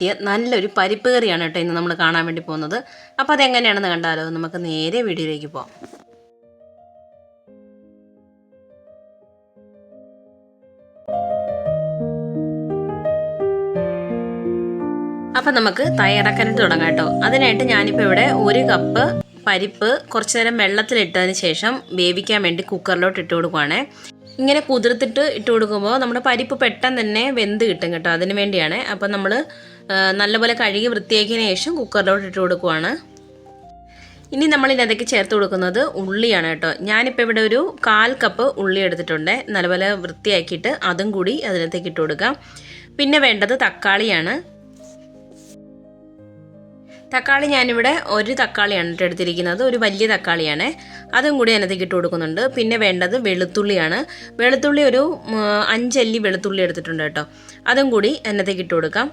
കിട്ടിയ നല്ലൊരു പരിപ്പ് കറിയാണ് കേട്ടോ ഇന്ന് നമ്മൾ കാണാൻ വേണ്ടി പോകുന്നത്. അപ്പോൾ അതെങ്ങനെയാണെന്ന് കണ്ടാലോ? നമുക്ക് നേരെ വീഡിയോയിലേക്ക് പോകാം അപ്പം നമുക്ക് തയ്യാറാക്കാനായിട്ട് തുടങ്ങാം കേട്ടോ. അതിനായിട്ട് ഞാനിപ്പോൾ ഇവിടെ ഒരു കപ്പ് പരിപ്പ് കുറച്ച് നേരം വെള്ളത്തിലിട്ടതിന് ശേഷം വേവിക്കാൻ വേണ്ടി കുക്കറിലോട്ട് ഇട്ട് കൊടുക്കുവാണേ. ഇങ്ങനെ കുതിർത്തിട്ട് ഇട്ട് കൊടുക്കുമ്പോൾ നമ്മുടെ പരിപ്പ് പെട്ടെന്ന് തന്നെ വെന്ത് കിട്ടും കേട്ടോ. അതിന് വേണ്ടിയാണ്. അപ്പം നമ്മൾ നല്ലപോലെ കഴുകി വൃത്തിയാക്കിയതിന് ശേഷം കുക്കറിലോട്ട് ഇട്ട് കൊടുക്കുവാണ്. ഇനി നമ്മൾ ഇതിനകത്തേക്ക് ചേർത്ത് കൊടുക്കുന്നത് ഉള്ളിയാണ് കേട്ടോ. ഞാനിപ്പോൾ ഇവിടെ ഒരു കാൽ കപ്പ് ഉള്ളി എടുത്തിട്ടുണ്ട്. നല്ലപോലെ വൃത്തിയാക്കിയിട്ട് അതും കൂടി അതിനകത്തേക്ക് ഇട്ട് കൊടുക്കാം പിന്നെ വേണ്ടത് തക്കാളിയാണ്. തക്കാളി ഞാനിവിടെ ഒരു തക്കാളിയാണ് എടുത്തിരിക്കുന്നത്. ഒരു വലിയ തക്കാളിയാണ്. അതും കൂടി അതിനകത്തേക്ക് ഇട്ട് കൊടുക്കുന്നുണ്ട്. പിന്നെ വേണ്ടത് വെളുത്തുള്ളിയാണ്. വെളുത്തുള്ളി ഒരു അഞ്ചല്ലി വെളുത്തുള്ളി എടുത്തിട്ടുണ്ട് കേട്ടോ. അതും കൂടി അതിനകത്തേക്ക് ഇട്ട് കൊടുക്കാം.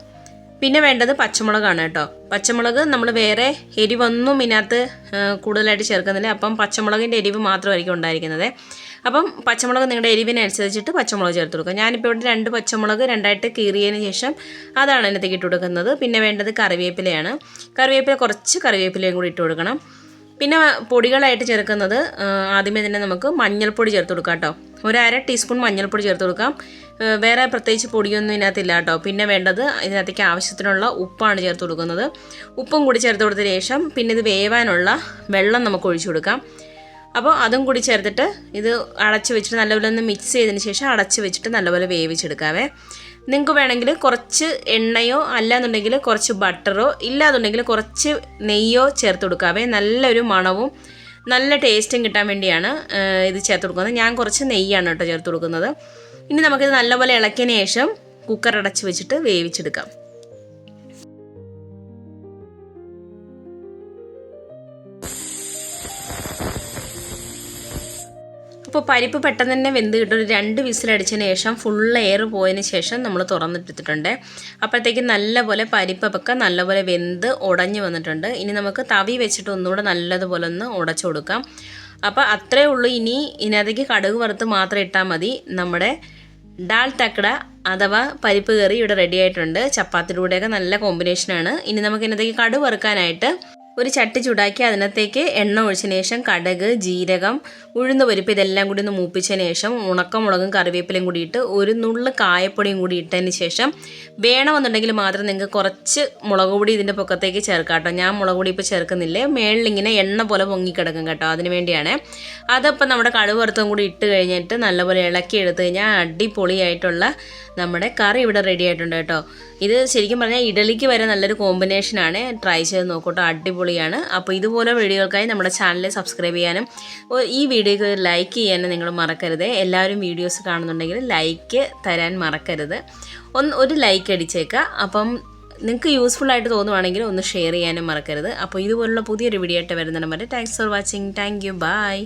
പിന്നെ വേണ്ടത് പച്ചമുളകാണ് കേട്ടോ. പച്ചമുളക് നമ്മൾ വേറെ എരിവൊന്നും ഇതിനകത്ത് കൂടുതലായിട്ട് ചേർക്കുന്നില്ല. അപ്പം പച്ചമുളകിന്റെ എരിവ് മാത്രമായിരിക്കും ഉണ്ടായിരിക്കുന്നത്. അപ്പം പച്ചമുളക് നിങ്ങളുടെ എരിവിനനുസരിച്ചിട്ട് പച്ചമുളക് ചേർത്ത് കൊടുക്കുക. ഞാനിപ്പോൾ ഇവിടെ രണ്ട് പച്ചമുളക് രണ്ടായിട്ട് കീറിയതിന് ശേഷം അതാണ് അതിനകത്തേക്ക് ഇട്ട് കൊടുക്കുന്നത്. പിന്നെ വേണ്ടത് കറിവേപ്പിലയാണ്. കറിവേപ്പില കുറച്ച് കറിവേപ്പിലയും കൂടി ഇട്ട് കൊടുക്കണം. പിന്നെ പൊടികളായിട്ട് ചേർക്കുന്നത് ആദ്യമേ തന്നെ നമുക്ക് മഞ്ഞൾപ്പൊടി ചേർത്ത് കൊടുക്കാം കേട്ടോ. ഒരു അര ടീസ്പൂൺ മഞ്ഞൾപ്പൊടി ചേർത്ത് കൊടുക്കാം. വേറെ പ്രത്യേകിച്ച് പൊടിയൊന്നും ഇതിനകത്തില്ല കേട്ടോ. പിന്നെ വേണ്ടത് ഇതിനകത്തേക്ക് ആവശ്യത്തിനുള്ള ഉപ്പാണ് ചേർത്ത് കൊടുക്കുന്നത്. ഉപ്പും കൂടി ചേർത്ത് കൊടുത്തതിന് ശേഷം പിന്നെ ഇത് വേവാനുള്ള വെള്ളം നമുക്ക് ഒഴിച്ചു കൊടുക്കാം. അപ്പോൾ അതും കൂടി ചേർത്തിട്ട് ഇത് അടച്ച് വെച്ചിട്ട് നല്ലപോലെ ഒന്ന് മിക്സ് ചെയ്തതിന് ശേഷം അടച്ച് വെച്ചിട്ട് നല്ലപോലെ വേവിച്ചെടുക്കാവേ. നിങ്ങൾക്ക് വേണമെങ്കിൽ കുറച്ച് എണ്ണയോ അല്ലാന്നുണ്ടെങ്കിൽ കുറച്ച് ബട്ടറോ ഇല്ലാന്നുണ്ടെങ്കിൽ കുറച്ച് നെയ്യോ ചേർത്ത് കൊടുക്കാവേ നല്ലൊരു മണവും നല്ല ടേസ്റ്റും കിട്ടാൻ വേണ്ടിയാണ് ഇത് ചേർത്ത് കൊടുക്കുന്നത്. ഞാൻ കുറച്ച് നെയ്യാണ് കേട്ടോ ചേർത്ത് കൊടുക്കുന്നത്. ഇനി നമുക്കിത് നല്ലപോലെ ഇളക്കിയതിന് ശേഷം കുക്കർ അടച്ച് വെച്ചിട്ട് വേവിച്ചെടുക്കാം. അപ്പോൾ പരിപ്പ് പെട്ടെന്ന് തന്നെ വെന്ത് കിട്ടും. ഒരു രണ്ട് വിസിലടിച്ചതിന് ശേഷം ഫുൾ എയർ പോയതിന് ശേഷം നമ്മൾ തുറന്നിട്ടിട്ടുണ്ട് അപ്പോഴത്തേക്ക് നല്ലപോലെ പരിപ്പൊക്കെ നല്ലപോലെ വെന്ത് ഉടഞ്ഞു വന്നിട്ടുണ്ട്. ഇനി നമുക്ക് തവി വെച്ചിട്ട് ഒന്നുകൂടെ നല്ലതുപോലെ ഒന്ന് ഉടച്ചു കൊടുക്കാം. അപ്പോൾ അത്രേ ഉള്ളൂ. ഇനി ഇതിനകത്തേക്ക് കടുക് വറുത്ത് മാത്രം ഇട്ടാൽ മതി. നമ്മുടെ ഡാൽ തക്കട അഥവാ പരിപ്പ് കറി ഇവിടെ റെഡി ആയിട്ടുണ്ട്. ചപ്പാത്തിയുടെ കൂടെയൊക്കെ നല്ല കോമ്പിനേഷനാണ് ഇനി നമുക്ക് ഇതിനകത്തേക്ക് കടുക് വറുക്കാനായിട്ട് ഒരു ചട്ടി ചൂടാക്കി അതിനകത്തേക്ക് എണ്ണ ഒഴിച്ചതിന് ശേഷം കടക് ജീരകം ഉഴുന്ന പരിപ്പ് ഇതെല്ലാം കൂടി ഒന്ന് മൂപ്പിച്ചതിന് ശേഷം ഉണക്കമുളകും കറിവേപ്പിലയും കൂടി ഇട്ട് ഒരു നുള്ളു കായപ്പൊടിയും കൂടി ഇട്ടതിന് ശേഷം വേണമെന്നുണ്ടെങ്കിൽ മാത്രം നിങ്ങൾക്ക് കുറച്ച് മുളക് പൊടി ഇതിന്റെ പൊക്കത്തേക്ക് ചേർക്കാം കേട്ടോ. ഞാൻ മുളക് പൊടി ഇപ്പോൾ ചേർക്കുന്നില്ലേ? മേളിലിങ്ങനെ എണ്ണ പോലെ പൊങ്ങിക്കിടക്കും കേട്ടോ. അതിന് വേണ്ടിയാണ്. അതപ്പം നമ്മുടെ കടുക് കൂടി ഇട്ട് കഴിഞ്ഞിട്ട് നല്ലപോലെ ഇളക്കി എടുത്തു കഴിഞ്ഞാൽ അടിപൊളിയായിട്ടുള്ള നമ്മുടെ കറി ഇവിടെ റെഡി ആയിട്ടുണ്ട് കേട്ടോ. ഇത് ശരിക്കും പറഞ്ഞാൽ ഇഡലിക്ക് വരെ നല്ലൊരു കോമ്പിനേഷനാണ് ട്രൈ ചെയ്ത് നോക്കട്ടോ അടിപൊളിയാണ്. അപ്പോൾ ഇതുപോലെ വീഡിയോകൾക്കായി നമ്മുടെ ചാനൽ സബ്സ്ക്രൈബ് ചെയ്യാനും ഈ വീഡിയോക്ക് ലൈക്ക് ചെയ്യാനും നിങ്ങൾ മറക്കരുത്. എല്ലാവരും വീഡിയോസ് കാണുന്നുണ്ടെങ്കിൽ ലൈക്ക് തരാൻ മറക്കരുത്. ഒന്ന് ഒരു ലൈക്ക് അടിച്ചേക്കുക. അപ്പം നിങ്ങൾക്ക് യൂസ്ഫുൾ ആയിട്ട് തോന്നുവാണെങ്കിൽ ഒന്ന് ഷെയർ ചെയ്യാനും മറക്കരുത്. അപ്പോൾ ഇതുപോലുള്ള പുതിയൊരു വീഡിയോ ആയിട്ട് വരുന്നുണ്ട് മറ്റേ thanks for watching thank you bye